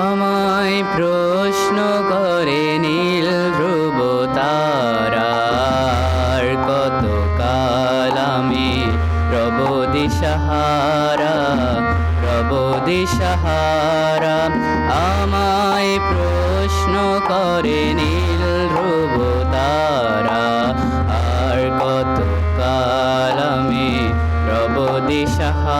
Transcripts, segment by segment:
আমায় প্রশ্ন করে নীল ধ্রুব তারার কত কাল আমি রব দিশাহারা রব দিশাহারা। আমায় প্রশ্ন করে নীল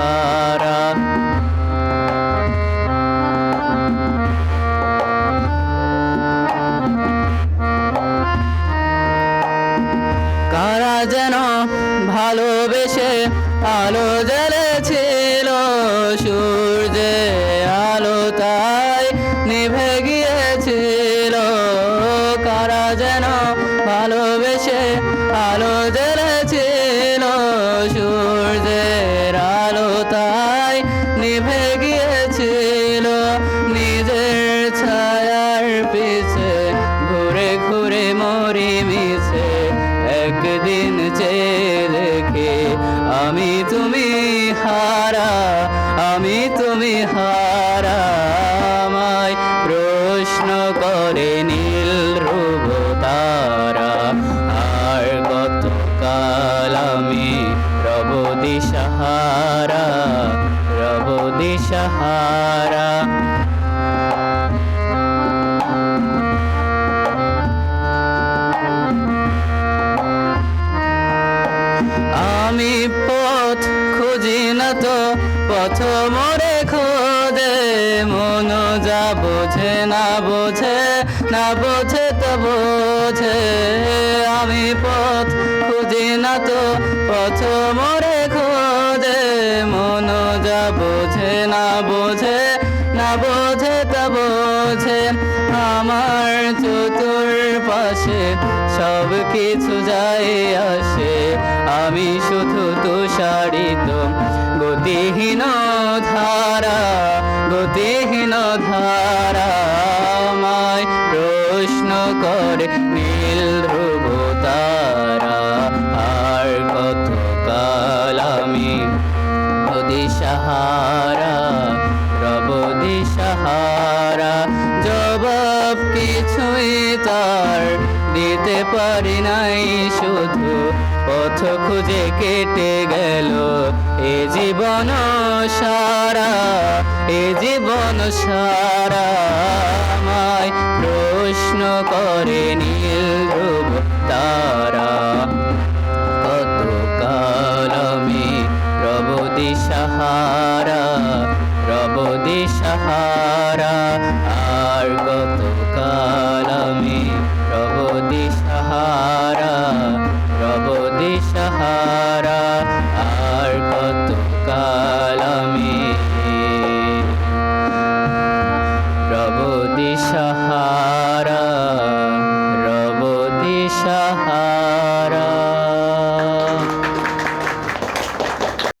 দিশাহারা কারা যেন ভালোবেসে আলো জ্বলেছিল সূর্যে আলো তাই নিভে গিয়েছিল। কারা যেন ভালোবেসে আমি তুমি হারা, আমি তুমি হারা। আমায় প্রশ্ন করে নীল রূপ তারা, আর কত কাল আমি রব দিশাহারা রব দিশাহারা। পথ খুঁজি না তো, পথ মরে খোঁজে। মন যা বোঝে, না বোঝে না বোঝে তো বোঝে। আমি পথ খুঁজি না তো, পথ মরে খোঁজে। মন যা বোঝে, না বোঝে না বোঝে তা বোঝে। আমার চতুর পাশে সব কিছু যায় আসে। আমি শুধু তুষারিত। গতিহীন ধারা গতিহীন ধারা আমায় প্রশ্ন করে নীল ধ্রুব তারা, আর কত কাল আমি দিশাহারা রব দিশাহারা জবাব কিছুই তার দিতে পারি নাই শুধু পথ খুঁজে কেটে গেল। এ জীবন সারা, এ জীবন সারা আমায় প্রশ্ন করে নীল তারা। কত কাল আমি প্রভুতি দিশাহারা